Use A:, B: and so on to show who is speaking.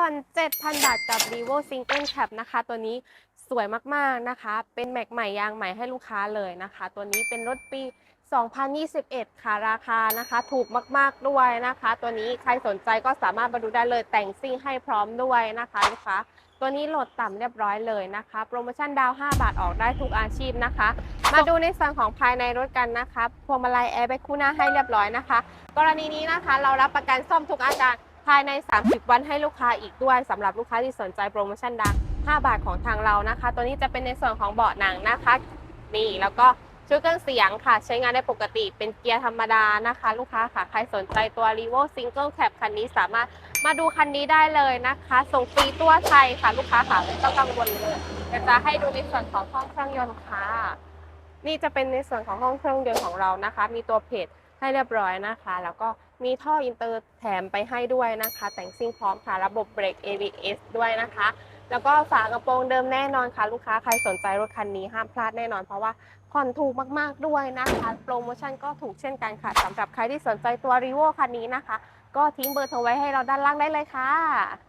A: ผ่อน 7,000 บาทกับ r e v o Single Cap นะคะ ตัวนี้สวยมากๆนะคะ เป็นแม็กใหม่ยางใหม่ให้ลูกค้าเลยนะคะ ตัวนี้เป็นรถปี 2021 ค่ะราคานะคะ ถูกมากๆด้วยนะคะ ตัวนี้ใครสนใจก็สามารถมาดูได้เลยแต่งซิ่งให้พร้อมด้วยนะคะลูกค้าตัวนี้โหลดต่ำเรียบร้อยเลยนะคะ โปรโมชั่นดาว 5 บาทออกได้ทุกอาชีพนะคะ มาดูในส่วนของภายในรถกันนะคะพวงมาลัยแอร์แบ็คคู่หน้าให้เรียบร้อยนะคะ กรณีนี้นะคะ เรารับประกันซ่อมทุกอาการ ภายใน 30 วันให้ลูกค้าอีกด้วยสำหรับลูกค้าที่สนใจโปรโมชั่นดาว5บาทของทางเรานะคะ ตัวนี้จะเป็นในส่วนของเบาะหนังนะคะนี่แล้วก็ชุดเครื่องเสียงค่ะ ใช้งานได้ปกติเป็นเกียร์ธรรมดานะคะ ลูกค้าค่ะ ใครสนใจตัว r e v o Single Cab คันนี้สามารถมาดูคันนี้ได้เลยนะคะ ส่งฟรีตัวไทยค่ะ ลูกค้าค่ะไม่ต้องกังวลเลยเดี๋ยวจะให้ดูในส่วนของห้องเครื่องยนต์ค่ะ นี่จะเป็นในส่วนของห้องเครื่องยนต์ของเรานะคะ มีตัวเพจ ให้เรียบร้อยนะคะ แล้วก็มีท่ออินเตอร์แถมไปให้ด้วยนะคะ แต่งซิ่งพร้อมค่ะ ระบบเบรก ABS ด้วยนะคะ แล้วก็ฝากระโปรงเดิมแน่นอนค่ะ ลูกค้าใครสนใจรถคันนี้ห้ามพลาดแน่นอน เพราะว่าผ่อนถูกมากๆด้วยนะคะ โปรโมชั่นก็ถูกเช่นกันค่ะสำหรับใครที่สนใจตัว r ีโวคันนี้นะคะ ก็ทิ้งเบอร์โทรไว้ให้เราด้านล่างได้เลยค่ะ